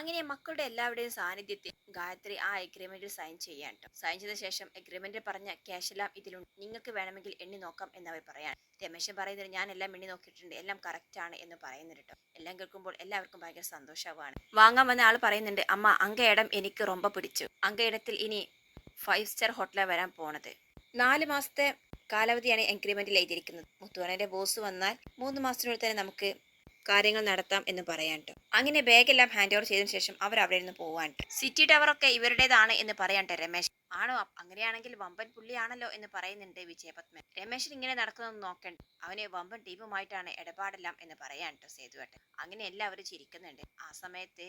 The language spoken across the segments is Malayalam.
അങ്ങനെ മക്കളുടെ എല്ലാവരുടെയും സാന്നിധ്യത്തിൽ ഗായത്രി ആ എഗ്രിമെന്റിൽ സൈൻ ചെയ്യാൻ. സൈൻ ചെയ്ത ശേഷം എഗ്രിമെന്റിൽ പറഞ്ഞ ക്യാഷ് എല്ലാം ഇതിലുണ്ട്. നിങ്ങൾക്ക് വേണമെങ്കിൽ എണ്ണി നോക്കാം എന്നവർ പറയാൻ. രമേശൻ പറയുന്നത് ഞാൻ എല്ലാം എണ്ണി നോക്കിയിട്ടുണ്ട്. എല്ലാം കറക്റ്റ് ആണ് എന്ന് പറയുന്നുണ്ട് കേട്ടോ എല്ലാം കേൾക്കുമ്പോൾ എല്ലാവർക്കും ഭയങ്കര സന്തോഷമാണ് വാങ്ങാൻ വന്ന ആൾ പറയുന്നുണ്ട് അമ്മ അങ്കയിടം എനിക്ക് റൊമ്പ പിടിച്ചു. അങ്കയിടത്തിൽ ഇനി ഫൈവ് സ്റ്റാർ ഹോട്ടലിൽ വരാൻ പോണത്. നാല് മാസത്തെ കാലാവധിയാണ് എഗ്രിമെന്റിൽ എഴുതിയിരിക്കുന്നത്. മുത്തുവനന്റെ ബോസ് വന്നാൽ മൂന്ന് മാസത്തിനുള്ളിൽ തന്നെ നമുക്ക് കാര്യങ്ങൾ നടത്താം എന്ന് പറയാൻ ട്ടോ. അങ്ങനെ ബാഗെല്ലാം ഹാൻഡ് ഓവർ ചെയ്തതിനു ശേഷം അവർ അവിടെ നിന്ന് പോവാൻ സിറ്റി ടവർ ഒക്കെ ഇവരുടേതാണ് എന്ന് പറയാൻ ട്ടോ രമേശ്. ആണോ? അങ്ങനെയാണെങ്കിൽ വമ്പൻ പുള്ളിയാണല്ലോ എന്ന് പറയുന്നുണ്ട് വിജയപത്മൻ രമേശൻ ഇങ്ങനെ നടക്കുന്നതെന്ന് നോക്കണ്ട. അവനെ വമ്പൻ ടീമുമായിട്ടാണ് ഇടപാടെല്ലാം എന്ന് പറയാൻ കേട്ടോ സേതുവേട്ടൻ അങ്ങനെ എല്ലാവരും ചിരിക്കുന്നുണ്ട്. ആ സമയത്ത്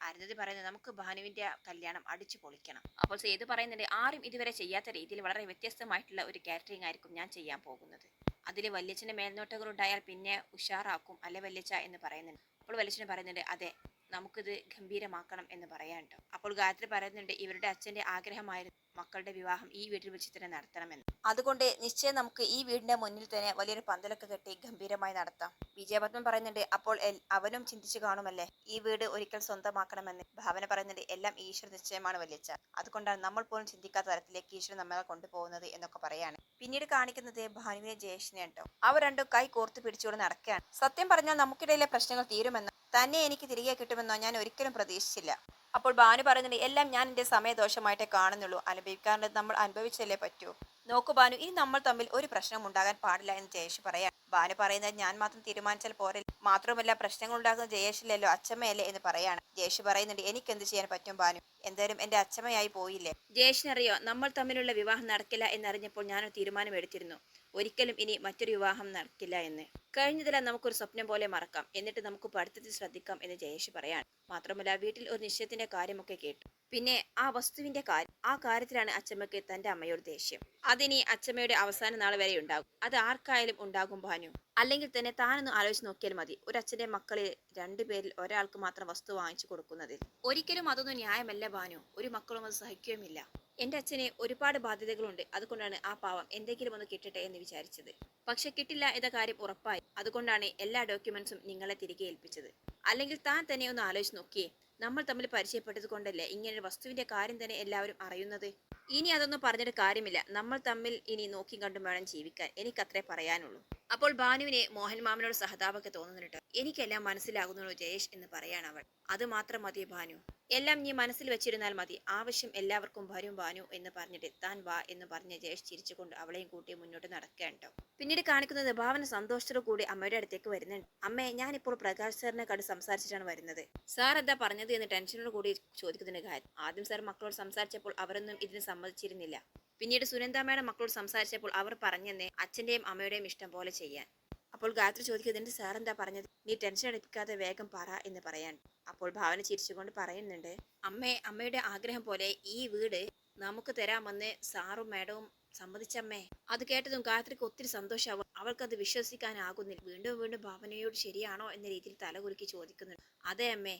അരുന്ധതി പറയുന്നത് നമുക്ക് ഭാനുവിന്റെ കല്യാണം അടിച്ചു പൊളിക്കണം. അപ്പോൾ സേതു പറയുന്നുണ്ട് ആരും ഇതുവരെ ചെയ്യാത്ത രീതിയിൽ വളരെ വ്യത്യസ്തമായിട്ടുള്ള ഒരു കാറ്ററിംഗ് ആയിരിക്കും ഞാൻ ചെയ്യാൻ പോകുന്നത്. അതിൽ വല്യച്ഛന്റെ മേൽനോട്ടങ്ങൾ ഉണ്ടായാൽ പിന്നെ ഉഷാറാക്കും അല്ലെ വല്യച്ഛ എന്ന് പറയുന്നുണ്ട്. അപ്പോൾ വല്യച്ഛൻ പറയുന്നുണ്ട് അതെ നമുക്കിത് ഗംഭീരമാക്കണം എന്ന് പറയാൻ അപ്പോൾ ഗായത്രി പറയുന്നുണ്ട് ഇവരുടെ അച്ഛന്റെ ആഗ്രഹമായിരുന്നു മക്കളുടെ വിവാഹം ഈ വീട്ടിൽ വെച്ച് തന്നെ നടത്തണമെന്ന്. അതുകൊണ്ട് നിശ്ചയം നമുക്ക് ഈ വീടിന്റെ മുന്നിൽ തന്നെ വലിയൊരു പന്തലൊക്കെ കെട്ടി ഗംഭീരമായി നടത്താം. വിജയപത്മൻ പറയുന്നുണ്ട് അപ്പോൾ അവനും ചിന്തിച്ചു കാണുമല്ലേ? ഈ വീട് ഒരിക്കൽ സ്വന്തമാക്കണമെന്ന്. ഭാവന പറയുന്നുണ്ട് എല്ലാം ഈശ്വര നിശ്ചയമാണ് വലിയച്ച അതുകൊണ്ടാണ് നമ്മൾ പോലും ചിന്തിക്കാത്ത തരത്തിലേക്ക് ഈശ്വരൻ നമ്മളെ കൊണ്ടുപോകുന്നത് എന്നൊക്കെ പറയാണ്. പിന്നീട് കാണിക്കുന്നത് ഭാനുവിനെ ജയേഷിനെ കേട്ടോ അവർ രണ്ടും കൈ കോർത്ത് പിടിച്ചുകൊണ്ട് നടക്കുകയാണ്. സത്യം പറഞ്ഞാൽ നമുക്കിടയിലെ പ്രശ്നങ്ങൾ തീരുമെന്നോ തന്നെ എനിക്ക് തിരികെ കിട്ടുമെന്നോ ഞാൻ ഒരിക്കലും പ്രതീക്ഷിച്ചില്ല. അപ്പോൾ ബാനു പറയുന്നുണ്ട് എല്ലാം ഞാൻ എന്റെ സമയദോഷമായിട്ടേ കാണുന്നുള്ളൂ. അനുഭവിക്കാറുണ്ട് നമ്മൾ അനുഭവിച്ചല്ലേ പറ്റൂ. നോക്കൂ ബാനു ഇനി നമ്മൾ തമ്മിൽ ഒരു പ്രശ്നം ഉണ്ടാകാൻ പാടില്ല എന്ന് ജയേഷ് പറയാം. ബാനു പറയുന്നത് ഞാൻ മാത്രം തീരുമാനിച്ചാൽ പോരെ മാത്രമല്ല പ്രശ്നങ്ങൾ ഉണ്ടാക്കുന്ന ജയേഷിലല്ലോ അച്ഛമ്മയല്ലേ എന്ന് പറയാണ്. ജയേഷ് പറയുന്നുണ്ട് എനിക്ക് എന്ത് ചെയ്യാൻ പറ്റും ബാനു എന്തായാലും എന്റെ അച്ഛമ്മയായി പോയില്ലേ? ജയേഷിനറിയോ നമ്മൾ തമ്മിലുള്ള വിവാഹം നടക്കില്ല എന്നറിഞ്ഞപ്പോൾ ഞാനൊരു തീരുമാനം എടുത്തിരുന്നു ഒരിക്കലും ഇനി മറ്റൊരു വിവാഹം നടക്കില്ല എന്ന്. കഴിഞ്ഞതെല്ലാം നമുക്കൊരു സ്വപ്നം പോലെ മറക്കാം. എന്നിട്ട് നമുക്ക് പഠിത്തത്തിൽ ശ്രദ്ധിക്കാം എന്ന് ജയേഷ് പറയാണ്. മാത്രമല്ല വീട്ടിൽ ഒരു നിശ്ചയത്തിന്റെ കാര്യമൊക്കെ കേട്ടു. പിന്നെ ആ വസ്തുവിന്റെ കാര്യം. ആ കാര്യത്തിലാണ് അച്ഛമ്മയ്ക്ക് തന്റെ അമ്മയോട് ദേഷ്യം. അതിനി അച്ഛമ്മയുടെ അവസാന നാൾ വരെ ഉണ്ടാകും. അത് ആർക്കായാലും ഉണ്ടാകും ഭാനു. അല്ലെങ്കിൽ തന്നെ താനൊന്ന് ആലോചിച്ച് നോക്കിയാൽ മതി. ഒരു അച്ഛന്റെ മക്കളിൽ രണ്ടുപേരിൽ ഒരാൾക്ക് മാത്രം വസ്തു വാങ്ങിച്ചു കൊടുക്കുന്നതിൽ. ഒരിക്കലും അതൊന്നും ന്യായമല്ല ഭാനു. ഒരു മക്കളും അത് സഹിക്കുകയുമില്ല. എന്റെ അച്ഛന് ഒരുപാട് ബാധ്യതകളുണ്ട്. അതുകൊണ്ടാണ് ആ പാവം എന്തെങ്കിലും ഒന്ന് കിട്ടട്ടെ എന്ന് വിചാരിച്ചത്. പക്ഷെ കിട്ടില്ല എന്ന കാര്യം ഉറപ്പായി. അതുകൊണ്ടാണ് എല്ലാ ഡോക്യുമെന്റ്സും നിങ്ങളെ തിരികെ ഏൽപ്പിച്ചത്. അല്ലെങ്കിൽ താൻ തന്നെ ഒന്ന് ആലോചിച്ച് നോക്കിയേ. നമ്മൾ തമ്മിൽ പരിചയപ്പെട്ടത് കൊണ്ടല്ലേ ഇങ്ങനെ വസ്തുവിന്റെ കാര്യം തന്നെ എല്ലാവരും അറിയുന്നത്? ഇനി അതൊന്നും പറഞ്ഞിട്ട് കാര്യമില്ല. നമ്മൾ തമ്മിൽ ഇനി നോക്കി കണ്ടും വേണം ജീവിക്കാൻ. എനിക്കത്രേ പറയാനുള്ളൂ. അപ്പോൾ ഭാനുവിനെ മോഹൻ മാമനോട് സഹതാപമൊക്കെ തോന്നുന്നുണ്ട്. എനിക്കെല്ലാം മനസ്സിലാകുന്നുള്ളൂ ജയേഷ് എന്ന് പറയാണ് അവൾ. അത് മാത്രം മതി ഭാനു. എല്ലാം നീ മനസ്സിൽ വെച്ചിരുന്നാൽ മതി. ആവശ്യം എല്ലാവർക്കും വരും ഭാനു എന്ന് പറഞ്ഞിട്ട് താൻ വാ എന്ന് പറഞ്ഞ് ജയേഷ് ചിരിച്ചുകൊണ്ട് അവളെയും കൂട്ടി മുന്നോട്ട് നടക്കുകയാണ് ട്ടോ. പിന്നീട് കാണിക്കുന്നത് ഭാവന സന്തോഷത്തോടു കൂടി അമ്മയുടെ അടുത്തേക്ക് വരുന്നുണ്ട്. അമ്മേ ഞാനിപ്പോൾ പ്രകാശ് സാറിനെ കണ്ട് സംസാരിച്ചിട്ടാണ് വരുന്നത്. സാർ എന്താ പറഞ്ഞത് എന്ന് ടെൻഷനോട് കൂടി ചോദിക്കുന്നതിന് കാര്യം. ആദ്യം സാർ മക്കളോട് സംസാരിച്ചപ്പോൾ അവരൊന്നും ഇതിന് സമ്മതിച്ചിരുന്നില്ല. പിന്നീട് സുനന്ദാമ്മയുടെ മക്കളോട് സംസാരിച്ചപ്പോൾ അവർ പറഞ്ഞെന്നേ അച്ഛന്റെയും അമ്മയുടെയും ഇഷ്ടം പോലെ ചെയ്യാൻ. അപ്പോൾ ഗായത്രി ചോദിക്കുന്നതിന്റെ സാർ എന്താ പറഞ്ഞത്? നീ ടെൻഷൻ എടുക്കാതെ വേഗം പറ എന്ന് പറയാൻ. അപ്പോൾ ഭാവന ചിരിച്ചുകൊണ്ട് പറയുന്നുണ്ട് അമ്മേ അമ്മയുടെ ആഗ്രഹം പോലെ ഈ വീട് നമുക്ക് തരാമെന്ന് സാറും മാഡവും സമ്മതിച്ചമ്മേ. അത് കേട്ടതും ഗായത്രിക്ക് ഒത്തിരി സന്തോഷമാവും. അവൾക്കത് വിശ്വസിക്കാനാകുന്നില്ല. വീണ്ടും വീണ്ടും ഭാവനയോട് ശരിയാണോ എന്ന രീതിയിൽ തലകുലുക്കി ചോദിക്കുന്നുണ്ട്. അതെ അമ്മേ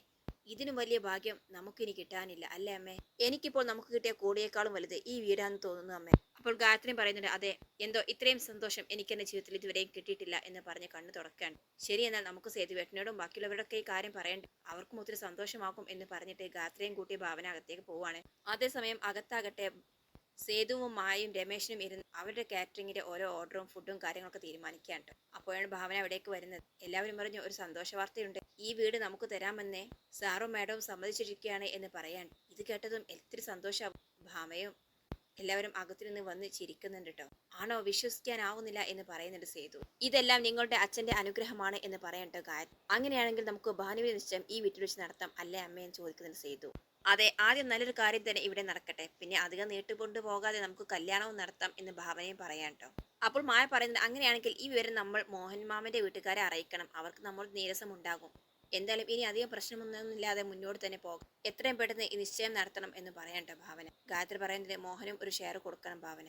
ഇതിനും വലിയ ഭാഗ്യം നമുക്കിനി കിട്ടാനില്ല. അല്ലേ അമ്മേ? എനിക്കിപ്പോൾ നമുക്ക് കിട്ടിയ കൂടിയേക്കാളും വലുത് ഈ വീടാന്ന് തോന്നുന്നു അമ്മേ. അപ്പോൾ ഗായത്രി പറയുന്നുണ്ട് അതെ എന്തോ ഇത്രയും സന്തോഷം എനിക്ക് എന്റെ ജീവിതത്തിൽ ഇതുവരെയും കിട്ടിയിട്ടില്ല എന്ന് പറഞ്ഞ് കണ്ണു തുറക്കാൻ ശരി എന്നാൽ നമുക്ക് സേതുവേട്ടനോടും ബാക്കിയുള്ളവരുടെയൊക്കെ ഈ കാര്യം പറയണ്ട. അവർക്കും ഒത്തിരി സന്തോഷമാക്കും എന്ന് പറഞ്ഞിട്ട് ഗായത്രിയും കൂട്ടി ഭാവന അകത്തേക്ക് പോവാണ് അതേസമയം അകത്താകട്ടെ സേതുവും മായും രമേശനും ഇരുന്ന് അവരുടെ കാറ്ററിങ്ങിന്റെ ഓരോ ഓർഡറും ഫുഡും കാര്യങ്ങളൊക്കെ തീരുമാനിക്കാണ്ട്. അപ്പോഴാണ് ഭാവന അവിടേക്ക് വരുന്നത്. എല്ലാവരും പറഞ്ഞു ഒരു സന്തോഷ വാർത്തയുണ്ട് ഈ വീട് നമുക്ക് തരാമെന്നേ. സാറും മാഡവും സമ്മതിച്ചിരിക്കുകയാണ് എന്ന് പറയാൻ. ഇത് കേട്ടതും ഒത്തിരി സന്തോഷമാവും ഭാമയും എല്ലാവരും അകത്തുനിന്ന് വന്ന് ചിരിക്കുന്നുണ്ട് കേട്ടോ ആണോ? വിശ്വസിക്കാനാവുന്നില്ല എന്ന് പറയുന്നുണ്ട് സേതു. ഇതെല്ലാം നിങ്ങളുടെ അച്ഛന്റെ അനുഗ്രഹമാണ് എന്ന് പറയണ്ടോ ഗായത്രി. അങ്ങനെയാണെങ്കിൽ നമുക്ക് ഭാനുവിന്റെ നിശ്ചയം ഈ വീട്ടിൽ വെച്ച് നടത്താം അല്ലേ അമ്മയെന്ന് ചോദിക്കുന്നുണ്ട് സേതു. അതെ ആദ്യം നല്ലൊരു കാര്യം തന്നെ ഇവിടെ നടക്കട്ടെ. പിന്നെ അധികം നീട്ടുകൊണ്ട് പോകാതെ നമുക്ക് കല്യാണവും നടത്താം എന്ന് ഭാവനയും പറയാൻ കേട്ടോ അപ്പോൾ മായ പറയുന്നത് അങ്ങനെയാണെങ്കിൽ ഈ വിവരം നമ്മൾ മോഹൻ മാമന്റെ വീട്ടുകാരെ അറിയിക്കണം. അവർക്ക് നമ്മൾ നീരസം ഉണ്ടാകും. എന്തായാലും ഇനി അധികം പ്രശ്നമൊന്നുമില്ലാതെ മുന്നോട്ട് തന്നെ പോകാം. എത്രയും പെട്ടെന്ന് ഈ നിശ്ചയം നടത്തണം എന്ന് പറയണ്ട ഭാവന. ഗായത്രി പറയുന്നത് മോഹനും ഒരു ഷെയർ കൊടുക്കണം ഭാവന.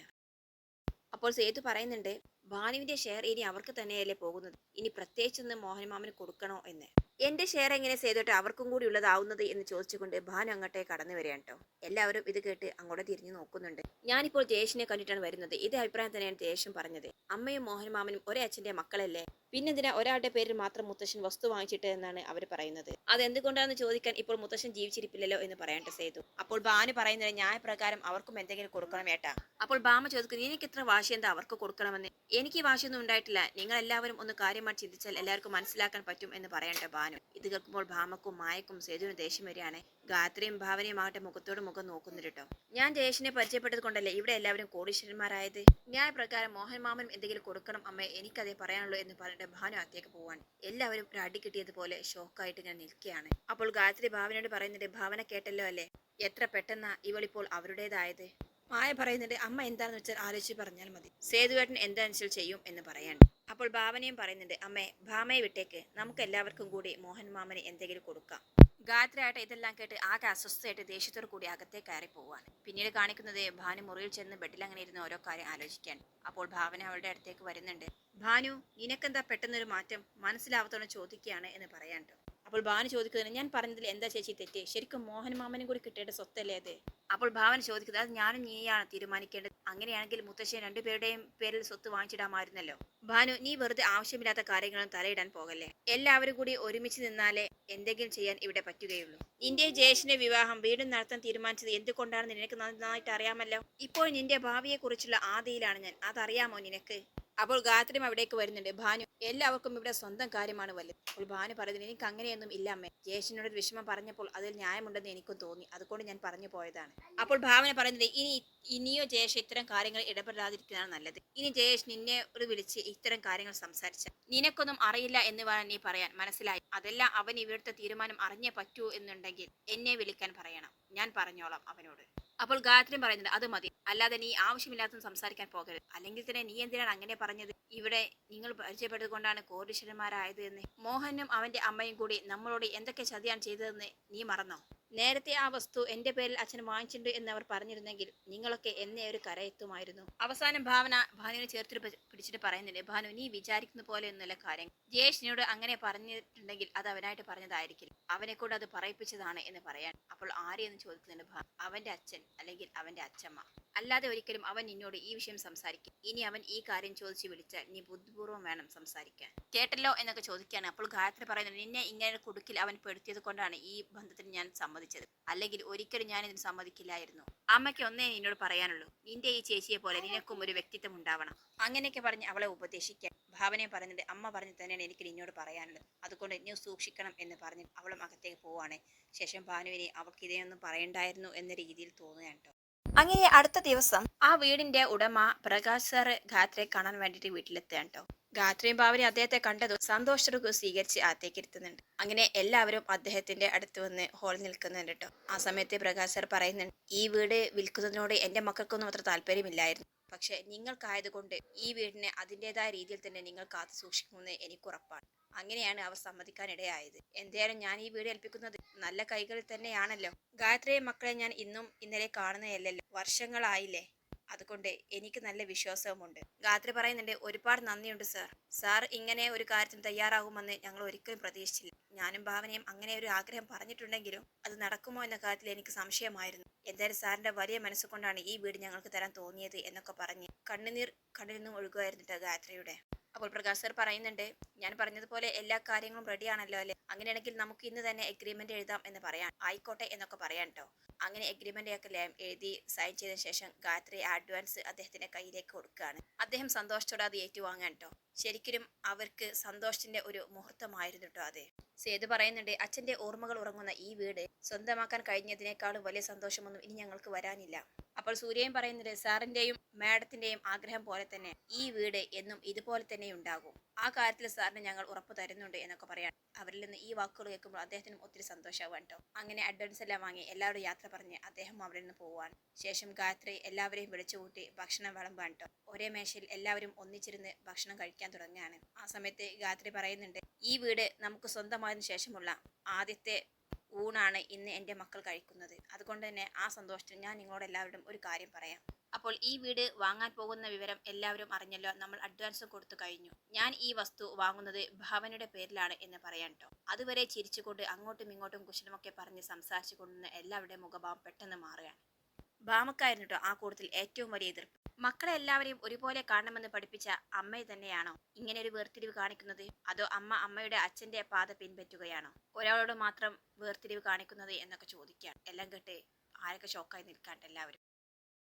അപ്പോൾ സേതു പറയുന്നുണ്ട് ഭാനുവിന്റെ ഷെയർ ഇനി അവർക്ക് തന്നെയല്ലേ പോകുന്നത്? ഇനി പ്രത്യേകിച്ചൊന്ന് മോഹൻ മാമന് കൊടുക്കണോ എന്ന്. എന്റെ ഷെയർ എങ്ങനെ ചെയ്തിട്ട് അവർക്കും കൂടി ഉള്ളതാവുന്നത് എന്ന് ചോദിച്ചുകൊണ്ട് ഭാനു അങ്ങോട്ടേ കടന്നു വരികയാണ് കേട്ടോ. എല്ലാവരും ഇത് കേട്ട് അങ്ങോട്ട് തിരിഞ്ഞു നോക്കുന്നുണ്ട്. ഞാനിപ്പോൾ ജയേഷിനെ കണ്ടിട്ടാണ് വരുന്നത്. ഇതേ അഭിപ്രായം തന്നെയാണ് ജയേഷും പറഞ്ഞത്. അമ്മയും മോഹൻ മാമനും ഒരേ അച്ഛന്റെ മക്കളല്ലേ? പിന്നെന്തിനാ ഒരാളുടെ പേരിൽ മാത്രം മുത്തശ്ശൻ വസ്തു വാങ്ങിച്ചിട്ട് എന്നാണ് അവർ പറയുന്നത്? അത് അതെന്തുകൊണ്ടാണെന്ന് ചോദിക്കാൻ ഇപ്പോൾ മുത്തശ്ശൻ ജീവിച്ചിരിപ്പില്ലല്ലോ എന്ന് പറയേണ്ട സേതു. അപ്പോൾ ഭാനു പറയുന്നത് ന്യായപ്രകാരം അവർക്കും എന്തെങ്കിലും കൊടുക്കണം ഏട്ടാ. അപ്പോൾ ബാമ ചോദിക്കുന്നു എനിക്ക് ഇത്ര വാശി എന്താ അവർക്ക് കൊടുക്കണമെന്ന്? എനിക്ക് വാശിയൊന്നും ഉണ്ടായിട്ടില്ല. നിങ്ങൾ എല്ലാവരും ഒന്ന് കാര്യമായി ചിന്തിച്ചാൽ എല്ലാവർക്കും മനസ്സിലാക്കാൻ പറ്റും എന്ന് പറയേണ്ട ബാനു. ഇത് കേൾക്കുമ്പോൾ ഭാമക്കും മായക്കും സേതുവിനും ദേഷ്യം വരികയാണ്. ഗാത്രയും ഭാവനയും ആകട്ടെ മുഖത്തോട് മുഖം നോക്കുന്നിട്ടോ ഞാൻ ജയേഷിനെ പരിചയപ്പെട്ടത് കൊണ്ടല്ലേ ഇവിടെ എല്ലാവരും കോടീശ്വരന്മാരായത്? ന്യായപ്രകാരം മോഹൻ മാമനും എന്തെങ്കിലും കൊടുക്കണം അമ്മയെ എനിക്കതേ പറയാനുള്ളൂ എന്ന് പറഞ്ഞിട്ട് ഭാനു അത്തേക്ക് പോവാൻ എല്ലാവരും അടി കിട്ടിയതുപോലെ ഷോക്കായിട്ട് ഞാൻ നിൽക്കുകയാണ്. അപ്പോൾ ഗായത്രി ഭാവനയോട് പറയുന്നുണ്ട് ഭാവന കേട്ടല്ലോ അല്ലേ? എത്ര പെട്ടെന്നാ ഇവളിപ്പോൾ അവരുടേതായത്? മായ പറയുന്നുണ്ട് അമ്മ എന്താണെന്ന് വെച്ചാൽ ആലോചിച്ച് പറഞ്ഞാൽ മതി. സേതുവേട്ടൻ എന്താണെന്ന് വെച്ചാൽ ചെയ്യും എന്ന് പറയാൻ. അപ്പോൾ ഭാവനയും പറയുന്നുണ്ട് അമ്മേ ഭാമയെ വിട്ടേക്ക്. നമുക്ക് എല്ലാവർക്കും കൂടി മോഹൻ മാമന് എന്തെങ്കിലും കൊടുക്കാം. ഗായത്രിയായിട്ട് ഇതെല്ലാം കേട്ട് ആകെ അസ്വസ്ഥയായിട്ട് ദേഷ്യത്തോടു കൂടി അകത്തെ കയറി പോവാണ് പിന്നീട് കാണിക്കുന്നത് ഭാനു മുറിയിൽ ചെന്ന് ബെഡിൽ അങ്ങനെ ഇരുന്ന് ഓരോ കാര്യം ആലോചിക്കാൻ. അപ്പോൾ ഭാവന അവളുടെ അടുത്തേക്ക് വരുന്നുണ്ട് ഭാനു നിനക്കെന്താ പെട്ടെന്നൊരു മാറ്റം? മനസ്സിലാവത്തോളം ചോദിക്കുകയാണ് എന്ന് പറയാൻ അപ്പോൾ ഭാനു ചോദിക്കുന്നത് ഞാൻ പറഞ്ഞതിൽ എന്താ ചേച്ചി തെറ്റ്? ശരിക്കും മോഹൻ മാമനും കൂടി കിട്ടേണ്ട സ്വത്തല്ലേ അത്? അപ്പോൾ ഭാവൻ ചോദിക്കുന്നത് അത് ഞാനും നീയാണ് തീരുമാനിക്കേണ്ടത്. അങ്ങനെയാണെങ്കിൽ മുത്തശ്ശൻ രണ്ടുപേരുടെയും പേരിൽ സ്വത്ത് വാങ്ങിച്ചിടാമായിരുന്നല്ലോ. ഭാനു നീ വെറുതെ ആവശ്യമില്ലാത്ത കാര്യങ്ങളും തലയിടാൻ പോകല്ലേ? എല്ലാവരും കൂടി ഒരുമിച്ച് നിന്നാലേ എന്തെങ്കിലും ചെയ്യാൻ ഇവിടെ പറ്റുകയുള്ളൂ. നിന്റെ ജയേഷിന്റെ വിവാഹം വീണ്ടും നടത്താൻ തീരുമാനിച്ചത് എന്തുകൊണ്ടാണെന്ന് നിനക്ക് നന്നായിട്ട് അറിയാമല്ലോ? ഇപ്പോൾ നിന്റെ ഭാവിയെക്കുറിച്ചുള്ള ആദിയിലാണ് ഞാൻ. അതറിയാമോ നിനക്ക്? അപ്പോൾ ഗായത്രിയും അവിടേക്ക് വരുന്നുണ്ട്. ഭാനു എല്ലാവർക്കും ഇവിടെ സ്വന്തം കാര്യമാണ് വലുത്. അപ്പോൾ ഭാനു പറയുന്നത് എനിക്ക് അങ്ങനെയൊന്നും ഇല്ല അമ്മേ. ജേഷനോട് വിഷമം പറഞ്ഞപ്പോൾ അതിൽ ന്യായമുണ്ടെന്ന് എനിക്കും തോന്നി. അതുകൊണ്ട് ഞാൻ പറഞ്ഞു പോയതാണ്. അപ്പോൾ ഭാവന പറയുന്നത് ഇനി ഇനിയോ ജയേഷ് ഇത്തരം കാര്യങ്ങൾ ഇടപെടാതിരിക്കുന്നതാണ് നല്ലത്. ഇനി ജയേഷ് നിന്നെ ഒരു വിളിച്ച് ഇത്തരം കാര്യങ്ങൾ സംസാരിച്ച നിനക്കൊന്നും അറിയില്ല എന്ന് വേണം നീ പറയാൻ. മനസ്സിലായി? അതെല്ലാം അവൻ ഇവിടുത്തെ തീരുമാനം അറിഞ്ഞേ പറ്റൂ എന്നുണ്ടെങ്കിൽ എന്നെ വിളിക്കാൻ പറയണം. ഞാൻ പറഞ്ഞോളാം അവനോട്. അപ്പോൾ ഗായത്രി പറയുന്നുണ്ട് അത് മതി. അല്ലാതെ നീ ആവശ്യമില്ലാത്ത സംസാരിക്കാൻ പോകരുത്. അല്ലെങ്കിൽ തന്നെ നീ എന്തിനാണ് അങ്ങനെ പറഞ്ഞത്? ഇവിടെ നിങ്ങൾ പരിചയപ്പെട്ടതുകൊണ്ടാണ് കോടീശ്വരന്മാരായത് എന്ന്. മോഹനും അവന്റെ അമ്മയും കൂടി നമ്മളോട് എന്തൊക്കെ ചതിയാണ് ചെയ്തതെന്ന് നീ മറന്നോ? നേരത്തെ ആ വസ്തു എന്റെ പേരിൽ അച്ഛൻ വാങ്ങിച്ചിട്ടുണ്ട് എന്ന് അവർ പറഞ്ഞിരുന്നെങ്കിൽ നിങ്ങളൊക്കെ എന്നെ ഒരു കരയെത്തുമായിരുന്നു. അവസാനം ഭാവന ഭാനുവിനെ ചേർത്തിട്ട് പിടിച്ചിട്ട് പറയുന്നുണ്ട് ഭാനു നീ വിചാരിക്കുന്ന പോലെ ഒന്നുമല്ല കാര്യം. ജയേഷിനോട് അങ്ങനെ പറഞ്ഞിട്ടുണ്ടെങ്കിൽ അത് അവനായിട്ട് പറഞ്ഞതായിരിക്കില്ല. അവനെ കൊണ്ട് അത് പറയിപ്പിച്ചതാണ് എന്ന് പറയാൻ. അപ്പോൾ ആരെയെന്ന് ചോദിക്കുന്നുണ്ട് അവന്റെ അച്ഛൻ അല്ലെങ്കിൽ അവന്റെ അച്ഛമ്മ? അല്ലാതെ ഒരിക്കലും അവൻ നിന്നോട് ഈ വിഷയം സംസാരിക്കും ഇനി അവൻ ഈ കാര്യം ചോദിച്ചു വിളിച്ചാൽ നീ ബുദ്ധിപൂർവം വേണം സംസാരിക്കാൻ. കേട്ടല്ലോ എന്നൊക്കെ ചോദിക്കുകയാണ്. അപ്പോൾ ഗായത്രി പറയുന്നത് നിന്നെ ഇങ്ങനെ കുടുക്കിൽ അവൻ പെടുത്തിയത് കൊണ്ടാണ് ഈ ബന്ധത്തിന് ഞാൻ സമ്മതിച്ചത്. അല്ലെങ്കിൽ ഒരിക്കലും ഞാൻ ഇതിന് സമ്മതിക്കില്ലായിരുന്നു. അമ്മയ്ക്ക് ഒന്നേ നിന്നോട് പറയാനുള്ളൂ. നിന്റെ ഈ ചേച്ചിയെ പോലെ നിനക്കും ഒരു വ്യക്തിത്വം ഉണ്ടാവണം. അങ്ങനെയൊക്കെ പറഞ്ഞ് അവളെ ഉപദേശിക്കാൻ ഭാവനയെ പറഞ്ഞത് അമ്മ പറഞ്ഞു തന്നെയാണ് എനിക്ക് നിന്നോട് പറയാനുള്ളത്. അതുകൊണ്ട് നീ സൂക്ഷിക്കണം എന്ന് പറഞ്ഞ് അവളും അകത്തേക്ക് പോവാണ് ശേഷം ഭാനുവിനെ അവൾക്ക് ഒന്നും പറയണ്ടായിരുന്നു എന്ന രീതിയിൽ തോന്നുകയാണ് ട്ടോ. അങ്ങനെ അടുത്ത ദിവസം ആ വീടിന്റെ ഉടമ പ്രകാശ് സാറ് ഗാത്രയെ കാണാൻ വേണ്ടിയിട്ട് വീട്ടിലെത്തുകയാണ് കേട്ടോ ഗാത്രയും ഭാവനയും അദ്ദേഹത്തെ കണ്ടതും സന്തോഷത്തോടെ സ്വീകരിച്ച് അകത്തേക്ക് ഇരുത്തുന്നുണ്ട്. അങ്ങനെ എല്ലാവരും അദ്ദേഹത്തിന്റെ അടുത്ത് വന്ന് ഹോളിൽ നിൽക്കുന്നുണ്ട് കേട്ടോ ആ സമയത്ത് പ്രകാശ് സാർ പറയുന്നുണ്ട് ഈ വീട് വിൽക്കുന്നതിനോട് എന്റെ മക്കൾക്കൊന്നും അത്ര താല്പര്യമില്ലായിരുന്നു. പക്ഷെ നിങ്ങൾക്കായതുകൊണ്ട് ഈ വീടിനെ അതിന്റെതായ രീതിയിൽ തന്നെ നിങ്ങൾ കാത്തു സൂക്ഷിക്കുമെന്ന് എനിക്ക് ഉറപ്പാണ്. അങ്ങനെയാണ് അവർ സമ്മതിക്കാനിടയായത്. എന്തായാലും ഞാൻ ഈ വീട് ഏൽപ്പിക്കുന്നത് നല്ല കൈകളിൽ തന്നെയാണല്ലോ. ഗായത്രിയെ മക്കളെ ഞാൻ ഇന്നും ഇന്നലെ കാണുന്നതല്ലല്ലോ. വർഷങ്ങളായില്ലേ. അതുകൊണ്ട് എനിക്ക് നല്ല വിശ്വാസവുമുണ്ട്. ഗായത്രി പറയുന്നുണ്ട് ഒരുപാട് നന്ദിയുണ്ട് സാർ. സാർ ഇങ്ങനെ ഒരു കാര്യത്തിന് തയ്യാറാകുമെന്ന് ഞങ്ങൾ ഒരിക്കലും പ്രതീക്ഷിച്ചില്ല. ഞാനും ഭാവനയും അങ്ങനെ ഒരു ആഗ്രഹം പറഞ്ഞിട്ടുണ്ടെങ്കിലും അത് നടക്കുമോ എന്ന കാര്യത്തിൽ എനിക്ക് സംശയമായിരുന്നു. എന്തായാലും സാറിന്റെ വലിയ മനസ്സുകൊണ്ടാണ് ഈ വീട് ഞങ്ങൾക്ക് തരാൻ തോന്നിയത് എന്നൊക്കെ പറഞ്ഞ് കണ്ണുനീർ കണ്ണിൽ നിന്നും ഒഴുകുമായിരുന്നു ഗായത്രിയുടെ. അപ്പോൾ പ്രകാശ് സർ പറയുന്നുണ്ട് ഞാൻ പറഞ്ഞതുപോലെ എല്ലാ കാര്യങ്ങളും റെഡിയാണല്ലോ അല്ലേ? അങ്ങനെയാണെങ്കിൽ നമുക്ക് ഇന്ന് തന്നെ എഗ്രിമെന്റ് എഴുതാം എന്ന് പറയാം. ആയിക്കോട്ടെ എന്നൊക്കെ പറയാം കേട്ടോ അങ്ങനെ എഗ്രിമെന്റ് ഒക്കെ എഴുതി സൈൻ ചെയ്ത ശേഷം ഗായത്രി അഡ്വാൻസ് അദ്ദേഹത്തിന്റെ കയ്യിലേക്ക് കൊടുക്കുകയാണ്. അദ്ദേഹം സന്തോഷത്തോടെ അത് ഏറ്റുവാങ്ങാൻ കേട്ടോ ശരിക്കും അവർക്ക് സന്തോഷത്തിന്റെ ഒരു മുഹൂർത്തമായിരുന്നു കേട്ടോ അതെ. സേതു പറയുന്നുണ്ട് അച്ഛന്റെ ഓർമ്മകൾ ഉറങ്ങുന്ന ഈ വീട് സ്വന്തമാക്കാൻ കഴിഞ്ഞതിനേക്കാളും വലിയ സന്തോഷമൊന്നും ഇനി ഞങ്ങൾക്ക് വരാനില്ല. അപ്പോൾ സൂര്യയും പറയുന്നത് സാറിന്റെയും മാഡത്തിന്റെയും ആഗ്രഹം പോലെ തന്നെ ഈ വീട് എന്നും ഇതുപോലെ തന്നെ ഉണ്ടാകും. ആ കാര്യത്തിൽ സാറിന് ഞങ്ങൾ ഉറപ്പ് തരുന്നുണ്ട് എന്നൊക്കെ പറയാം അവരിൽ നിന്ന് ഈ വാക്കുകൾ കേൾക്കുമ്പോൾ അദ്ദേഹത്തിനും ഒത്തിരി സന്തോഷമാവാൻ കേട്ടോ. അങ്ങനെ അഡ്വാൻസ് എല്ലാം വാങ്ങി എല്ലാവരും യാത്ര പറഞ്ഞ് അദ്ദേഹം അവിടെ നിന്ന് പോവാൻ ശേഷം ഗായത്രി എല്ലാവരെയും വിളിച്ചുകൂട്ടി ഭക്ഷണം വിളമ്പാൻ കേട്ടോ. ഒരേ മേശയിൽ എല്ലാവരും ഒന്നിച്ചിരുന്ന് ഭക്ഷണം കഴിക്കാൻ തുടങ്ങുകയാണ്. ആ സമയത്ത് ഗായത്രി പറയുന്നുണ്ട് ഈ വീട് നമുക്ക് സ്വന്തമായതിനു ശേഷമുള്ള ആദ്യത്തെ ഊണാണ് ഇന്ന് എന്റെ മക്കൾ കഴിക്കുന്നത്. അതുകൊണ്ട് തന്നെ ആ സന്തോഷത്തിൽ ഞാൻ നിങ്ങളോട് എല്ലാവരോടും ഒരു കാര്യം പറയാം. അപ്പോൾ ഈ വീട് വാങ്ങാൻ പോകുന്ന വിവരം എല്ലാവരും അറിഞ്ഞല്ലോ. നമ്മൾ അഡ്വാൻസ് കൊടുത്തു കഴിഞ്ഞു. ഞാൻ ഈ വസ്തു വാങ്ങുന്നത് ഭാവനയുടെ പേരിലാണ് എന്ന് പറയാൻ കേട്ടോ അതുവരെ ചിരിച്ചുകൊണ്ട് അങ്ങോട്ടും ഇങ്ങോട്ടും കുശലമൊക്കെ പറഞ്ഞ് സംസാരിച്ചു കൊണ്ടുവന്ന എല്ലാവരുടെയും മുഖഭാവം പെട്ടെന്ന് മാറുകയാണ്. ഭാമക്കായിരുന്നു കേട്ടോ ആ കൂട്ടത്തിൽ ഏറ്റവും വലിയ എതിർപ്പ്. മക്കളെ എല്ലാവരെയും ഒരുപോലെ കാണണമെന്ന് പഠിപ്പിച്ച അമ്മയെ തന്നെയാണോ ഇങ്ങനെ ഒരു വേർതിരിവ് കാണിക്കുന്നത്? അതോ അമ്മ അമ്മയുടെ അച്ഛന്റെ പാത പിൻപറ്റുകയാണോ? ഒരാളോട് മാത്രം വേർതിരിവ് കാണിക്കുന്നത് എന്നൊക്കെ ചോദിക്കുകയാണ് എല്ലാം കേട്ട് ആരൊക്കെ ഷോക്കായി നിൽക്കാണ്ട് എല്ലാവരും.